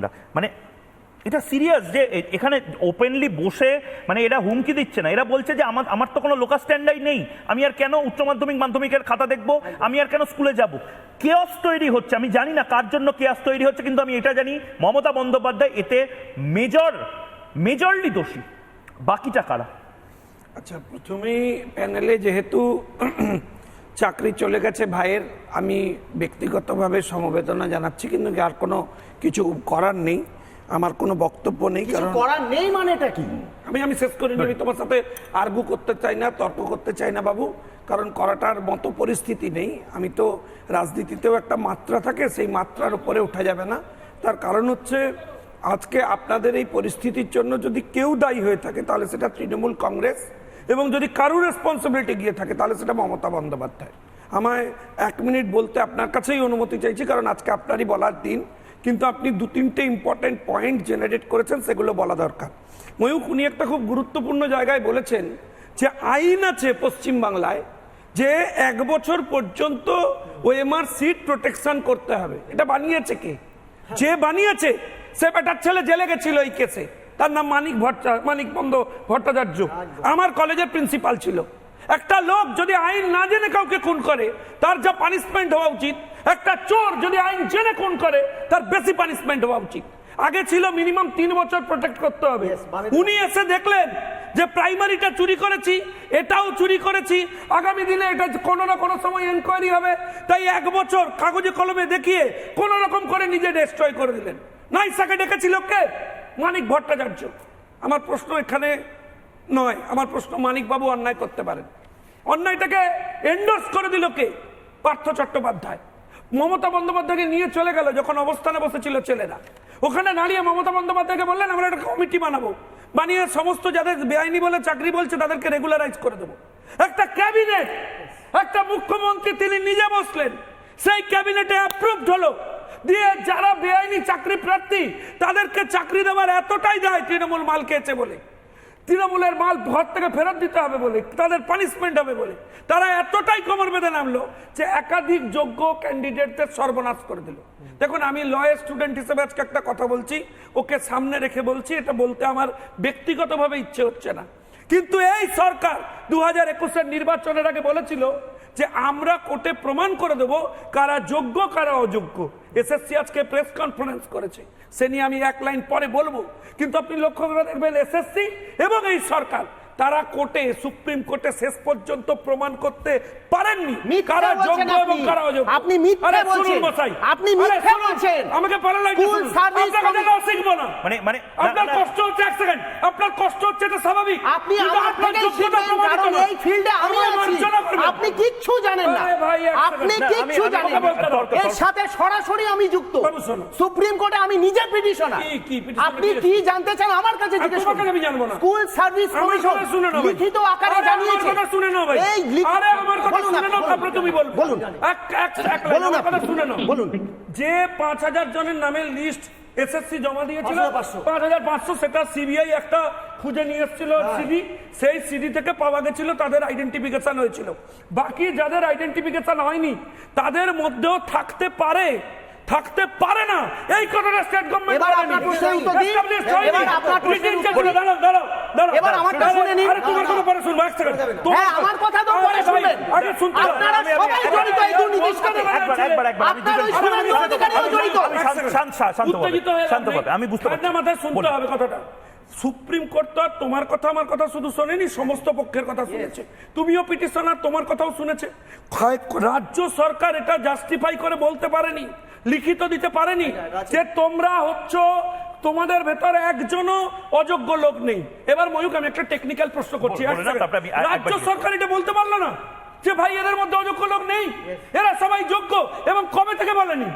আমরা। মানে এটা সিরিয়াস যে এখানে ওপেনলি বসে মানে এরা হুমকি দিচ্ছে না। এরা বলছে যে আমার আমার তো কোনো লোকাল স্ট্যান্ডার্ড নেই। আমি আর কেন উচ্চ মাধ্যমিক, মাধ্যমিকের খাতা দেখব? আমি আর কেন স্কুলে যাব? কেয়াস তৈরি হচ্ছে। আমি জানি না কার জন্য কেয়াস তৈরি হচ্ছে, কিন্তু আমি এটা জানি, মমতা বন্দ্যোপাধ্যায় এতে মেজর মেজরলি দোষী। বাকিটা কারা? আচ্ছা প্রথমেই প্যানেলে যেহেতু চাকরি চলে গেছে ভাইয়ের আমি ব্যক্তিগতভাবে সমবেদনা জানাচ্ছি কিন্তু আর কোনো কিছু করার নেই আমার কোনো বক্তব্য নেই কারণ করার নেই মানেটা কি? আমি আমি শেষ করি আমি তোমার সাথে আর্গু করতে চাই না তর্ক করতে চাই না বাবু কারণ করাটার মতো পরিস্থিতি নেই আমি তো রাজনীতিতেও একটা মাত্রা থাকে সেই মাত্রার উপরে ওঠা যাবে না তার কারণ হচ্ছে আজকে আপনাদের এই পরিস্থিতির জন্য যদি কেউ দায়ী হয়ে থাকে তাহলে সেটা তৃণমূল কংগ্রেস এবং যদি কারুর রেসপন্সিবিলিটি গিয়ে থাকে, তাহলে সেটা মমতা বন্দ্যোপাধ্যায়। আমায় এক মিনিট বলতে আপনার কাছেই অনুমতি চাইছি, কারণ আজকে আপনারই বলার দিন। কিন্তু আপনি দু তিনটে ইম্পর্টেন্ট পয়েন্ট জেনারেট করেছেন, সেগুলো বলা দরকার। ময়ূক উনি একটা খুব গুরুত্বপূর্ণ জায়গায় বলেছেন যে আইন আছে পশ্চিমবাংলায় যে এক বছর পর্যন্ত ওএমআর সিট প্রোটেকশন করতে হবে। এটা বানিয়েছে কে? যে বানিয়েছে, সে বেটার ছেলে জেলে গেছিল এই কেসে তার নাম মানিক ভট্টা মানিক বন্দ ভট্টাচার্য। আমার কলেজের প্রিন্সিপাল ছিল। একটা লোক যদি আইন না জেনে কাউকে খুন করে তার যা পানিশমেন্ট হওয়া উচিত একটা চোর যদি আইন জেনে খুন করে তার বেশি পানিশমেন্ট হওয়া উচিত। আগে ছিল মিনিমাম তিন বছর প্রোটেক্ট করতে হবে। মানে- উনি এসে দেখলেন যে প্রাইমারিটা চুরি করেছি এটাও চুরি করেছি। আগামী দিনে এটা কোনো না কোনো সময় এনকোয়ারি হবে। তাই এক বছর কাগজে কলমে দেখিয়ে কোন রকম করে নিজে ডিস্ট্রয় করে দিলেন। নাইসাকে ডেকেছিল কে মানিক ভট্টাচার্য। আমার প্রশ্ন এখানে নয়, আমার প্রশ্ন মানিক বাবু অন্যায় করতে পারেন। অন্যায়টাকে এন্ডোর্স করে দিল কে? পার্থ চট্টোপাধ্যায়। মমতা বন্দ্যোপাধ্যায়কে নিয়ে চলে গেল যখন অবস্থানে বসেছিল ছেলেরা। ওখানে দাঁড়িয়ে মমতা বন্দ্যোপাধ্যায়কে বললেন, আমরা একটা কমিটি বানাবো। বানিয়ে সমস্ত যাদের বেআইনি বলে চাকরি বলছে, তাদেরকে রেগুলারাইজ করে দেবো। একটা ক্যাবিনেট একটা মুখ্যমন্ত্রী তিনি নিজে বসলেন। সেই ক্যাবিনেটে অ্যাপ্রুভড হলো। দিয়ে যারা বেআইনি চাকরি প্রার্থী, তাদেরকে চাকরি দেওয়ার এতটাই দেয় তৃণমূল মাল খেয়েছে বলে। তৃণমূলের মাল ঘর থেকে ফেরত দিতে হবে বলে, তাদের পানিশমেন্ট হবে বলে। তারা এতটাই কোমর বেঁধে নামলো যে একাধিক যোগ্য ক্যান্ডিডেটদের সর্বনাশ করে দিল। দেখুন, আমি লয়ের স্টুডেন্ট হিসেবে আজকে একটা কথা বলছি, ওকে সামনে রেখে বলছি, এটা বলতে আমার ব্যক্তিগতভাবে ইচ্ছে হচ্ছে না। কিন্তু এই সরকার দু হাজার নির্বাচনের আগে বলেছিল যে আমরা কোর্টে প্রমাণ করে দেব কারা যোগ্য কারা অযোগ্য এসএসসি আজকে প্রেস কনফারেন্স করেছে সে নিয়ে আমি এক লাইন পরে বলব কিন্তু আপনি লক্ষ্য করে দেখবেন এসএসসি এবং এই সরকার তারা কোর্টে সুপ্রিম কোর্টে শেষ পর্যন্ত প্রমাণ করতে পারেননি কারা যোগ্য এবং আপনি। কারা অযোগ্য আপনি মিথ্যে বলছেন। মশাই। আপনি মিথ্যে। বলছেন। আমাকে School service আপনাকে commission- শিখব না মানে মানে আপনার কষ্ট হচ্ছে সেকেন্ড আপনার কষ্ট হচ্ছে এটা স্বাভাবিক। আপনি কারণ এই ফিল্ডে আমি আছি। আপনি কিচ্ছু জানেন না। আপনি কিচ্ছু জানেন এর সাথে সরাসরি আমি যুক্ত। সুপ্রিম কোর্টে আমি নিজে পিটিশনার আপনি কি? জানতে চান আমার কাছে জিজ্ঞেস করুন। আমি জানব না। School service commission. লিখিত আকারে জানিয়েছে। কথা শুনে নাও ভাই। এই আরে আমার কথা শুনে নাও, তারপরে তুমি। বলুন। এক- এক- এক কথা। শুনে নাও। বলুন। যে পাঁচ হাজার জনের নামের লিস্ট এসএসসি জমা দিয়েছিল। পাঁচ হাজার পাঁচশো সেটা সিবিআই একটা খুঁজে নিয়ে এসেছিল হ্যাঁ। সিডি সেই সিডি থেকে পাওয়া গেছিল তাদের আইডেন্টিফিকেশন হয়েছিল। বাকি যাদের আইডেন্টিফিকেশন হয়নি তাদের মধ্যেও থাকতে পারে থাকতে পারে না। এই কথাটা স্টেট গভর্নমেন্ট এবার আপনার প্রশ্নের উত্তর দিন। এবার আপনার প্রশ্নের উত্তর দাঁড়াও দাঁড়াও। এবার আমারটা শুনে নিন। আরে তোমার কথা পরে শুনব এক সেকেন্ড হ্যাঁ, আমার কথা তো পরে শুনবেন। আগে শুনতে আপনারা সবাই জড়িত এই দুর্নীতির সাথে। একবার একবার একবার আমি ওই শুনানি অধিকারীও জড়িত। শান্ত- শান্ত- শান্ত- হয়ে আমি বুঝতে পারছি মাথায় শুনতে হবে কথাটা সুপ্রিম কোর্ট তো আর তোমার কথা আমার কথা শুধু শোনেনি সমস্ত পক্ষের কথা শুনেছে তুমিও পিটিশনার তোমার কথাও শুনেছে রাজ্য সরকার এটা জাস্টিফাই করে বলতে পারেনি লিখিত দিতে পারেনি যে তোমরা হচ্ছ তোমাদের ভেতরে একজনও অযোগ্য লোক নেই। এবার ময়ূক আমি একটা টেকনিক্যাল প্রশ্ন করছি। রাজ্য সরকার এটা বলতে পারল না যে ভাই এদের মধ্যে অযোগ্য লোক নেই। এরা সবাই যোগ্য এবং কবে থেকে বলেনি?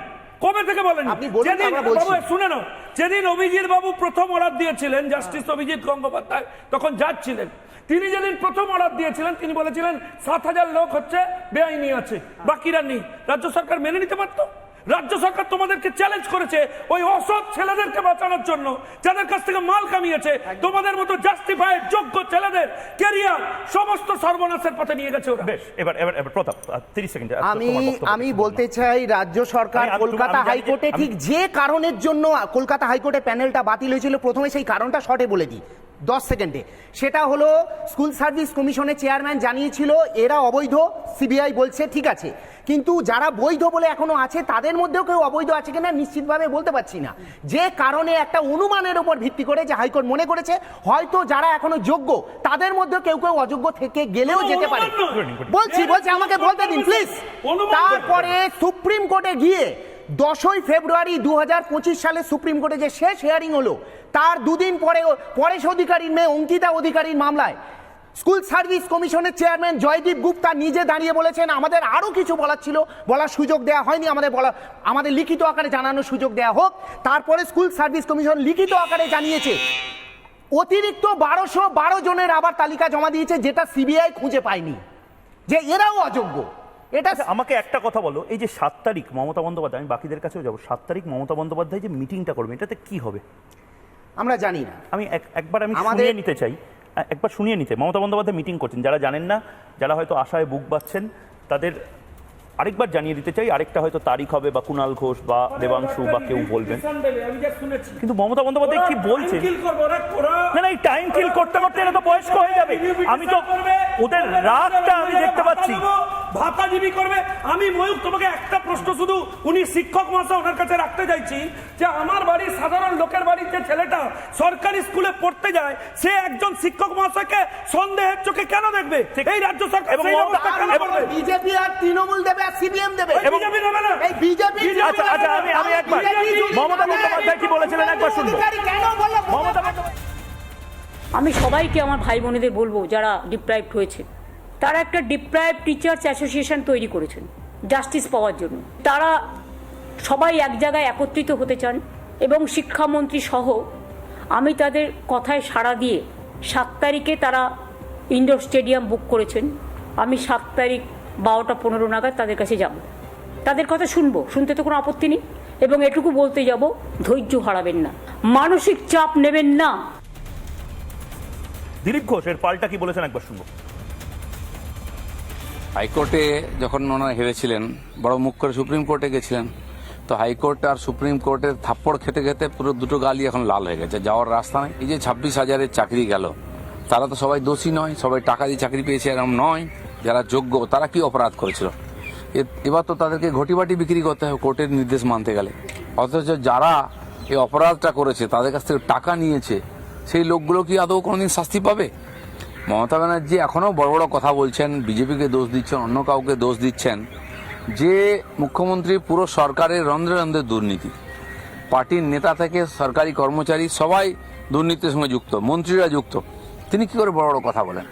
কবে থেকে বলেনি? আপনি যেদিন বাবু, শুনে নাও। যেদিন অভিজিৎ বাবু প্রথম অর্ডার দিয়েছিলেন জাস্টিস অভিজিৎ গঙ্গোপাধ্যায় তখন জাজ ছিলেন তিনি যেদিন প্রথম অর্ডার দিয়েছিলেন তিনি বলেছিলেন সাত হাজার লোক হচ্ছে বেআইনি আছে বাকিরা নেই। রাজ্য সরকার মেনে নিতে পারতো? রাজ্য সরকার তোমাদেরকে চ্যালেঞ্জ করেছে ওই অসৎ ছেলেদেরকে বাঁচানোর জন্য যাদের কাছ থেকে মাল কামিয়েছে তোমাদের মতো জাস্টিফাইড যোগ্য ছেলেদের ক্যারিয়ার সমস্ত সর্বনাশের পথে নিয়ে গেছে ওরা। বেশ এবার এবার এবার প্রতাপ তিরিশ সেকেন্ড আমি আমি বলতে চাই রাজ্য সরকার কলকাতা হাইকোর্টে ঠিক যে কারণের জন্য কলকাতা হাইকোর্টে প্যানেলটা বাতিল হয়েছিল প্রথমে সেই কারণটা শর্টে বলে দিই। দশ সেকেন্ডে। সেটা হলো স্কুল সার্ভিস কমিশনের চেয়ারম্যান জানিয়েছিল এরা অবৈধ সিবিআই বলছে ঠিক আছে। কিন্তু যারা বৈধ বলে এখনও আছে তাদের মধ্যেও কেউ অবৈধ আছে কিনা নিশ্চিতভাবে বলতে পারছি না। যে কারণে একটা অনুমানের উপর ভিত্তি করে যে হাইকোর্ট মনে করেছে হয়তো যারা এখনও যোগ্য তাদের মধ্যে কেউ কেউ অযোগ্য থেকে গেলেও যেতে পারে। বলছি বলছি আমাকে বলতে দিন প্লিজ তারপরে সুপ্রিম কোর্টে গিয়ে দশই ফেব্রুয়ারি দু হাজার পঁচিশ সালে সুপ্রিম কোর্টে যে শেষ হিয়ারিং হলো তার দুদিন পরে পরেশ অধিকারীর মেয়ে অঙ্কিতা অধিকারীর মামলায়। স্কুল সার্ভিস কমিশনের চেয়ারম্যান জয়দীপ গুপ্তা নিজে দাঁড়িয়ে বলেছেন, আমাদের আরও কিছু বলার ছিল। বলার সুযোগ দেওয়া হয়নি। আমাদের বলা আমাদের লিখিত আকারে জানানোর সুযোগ দেওয়া হোক। তারপরে স্কুল সার্ভিস কমিশন লিখিত আকারে জানিয়েছে, অতিরিক্ত বারোশো বারো জনের আবার তালিকা জমা দিয়েছে, যেটা সিবিআই খুঁজে পায়নি। যে এরাও অযোগ্য। এটা আচ্ছা আমাকে একটা কথা বলো। এই যে সাত তারিখ মমতা বন্দ্যোপাধ্যায়, আমি বাকিদের কাছেও যাব। সাত তারিখ মমতা বন্দ্যোপাধ্যায় যে মিটিংটা করবে, এটাতে কি হবে? আমরা জানি না। আমি এক- একবার আমি আমাদের- শুনিয়ে নিতে চাই। একবার শুনিয়ে নিতে। মমতা বন্দ্যোপাধ্যায় মিটিং করছেন। যারা জানেন না যারা হয়তো আশায় বুক বাচ্ছেন তাদের আরেকবার জানিয়ে দিতে চাই। আরেকটা হয়তো তারিখ হবে বা কুণাল ঘোষ বা দেবাংশু বা কেউ বলবেন। আমি যা শুনেছি কিন্তু মমতা বন্দ্যোপাধ্যায় কি বলছেন? না না এই টাইম কিল করতে করতে এটা তো বয়স্ক হয়ে যাবে। আমি তো ওদের রাগটা আমি দেখতে পাচ্ছি। ভাতাজীবী করবে। আমি ময়ূর তোমাকে একটা প্রশ্ন শুধু উনি শিক্ষক মহাশয় ওনার কাছে রাখতে চাইছি যে আমার বাড়ির সাধারণ লোকের বাড়ির যে ছেলেটা সরকারি স্কুলে পড়তে যায় সে একজন শিক্ষক মহাশয়কে সন্দেহের চোখে কেন দেখবে? এই রাজ্য সরকার এবং মমতা- কেন এবং- বিজেপি আর তৃণমূল দেবে আর সিপিএম দেবে? ওই বিজেপি না। এই বিজেপি আচ্ছা আচ্ছা আমি আমি একবার। মমতা বন্দ্যোপাধ্যায় কি বলেছিলেন? একবার শুনব। কেন বলল মমতা বন্দ্যোপাধ্যায় আমি সবাইকে আমার ভাই বোনেদের বলব যারা ডিপ্রাইভড হয়েছে, তারা একটা ডিপ্রাইভ টিচার্স অ্যাসোসিয়েশন তৈরি করেছেন জাস্টিস পাওয়ার জন্য। তারা সবাই এক জায়গায় একত্রিত হতে চান এবং শিক্ষামন্ত্রী সহ আমি তাদের কথায় সাড়া দিয়ে সাত তারিখে তারা ইনডোর স্টেডিয়াম বুক করেছেন। আমি সাত তারিখ বারোটা পনেরো নাগাদ তাদের কাছে যাব। তাদের কথা শুনব, শুনতে তো কোনো আপত্তি নেই। এবং এটুকু বলতে যাব, ধৈর্য হারাবেন না। মানসিক চাপ নেবেন না। দিলীপ ঘোষ এর পাল্টা কি বলেছেন একবার শুনব। হাইকোর্টে যখন ওনারা হেরেছিলেন, বড় মুখ করে সুপ্রিম কোর্টে গেছিলেন, তো হাইকোর্ট আর সুপ্রিম কোর্টের থাপ্পড় খেতে খেতে পুরো দুটো গালি এখন লাল হয়ে গেছে। যাওয়ার রাস্তা নেই। এই যে ছাব্বিশ হাজারের চাকরি গেল, তারা তো সবাই দোষী নয়, সবাই টাকা দিয়ে চাকরি পেয়েছে এরকম নয়, যারা যোগ্য, তারা কি অপরাধ করেছিল? এবার তো তাদেরকে ঘটিবাটি বিক্রি করতে হবে, কোর্টের নির্দেশ মানতে গেলে। অথচ যারা এই অপরাধটা করেছে, তাদের কাছ থেকে টাকা নিয়েছে সেই লোকগুলো কি আদৌ কোনোদিন শাস্তি পাবে? মমতা ব্যানার্জি এখনও বড় বড় কথা বলছেন, বিজেপিকে দোষ দিচ্ছেন, অন্য কাউকে দোষ দিচ্ছেন, যে মুখ্যমন্ত্রী পুরো সরকারের রন্ধ্রে রন্ধ্রে দুর্নীতি। পার্টির নেতা থেকে সরকারি কর্মচারী সবাই দুর্নীতির সঙ্গে যুক্ত, মন্ত্রীরা যুক্ত। তিনি কি করে বড় বড় কথা বলেন?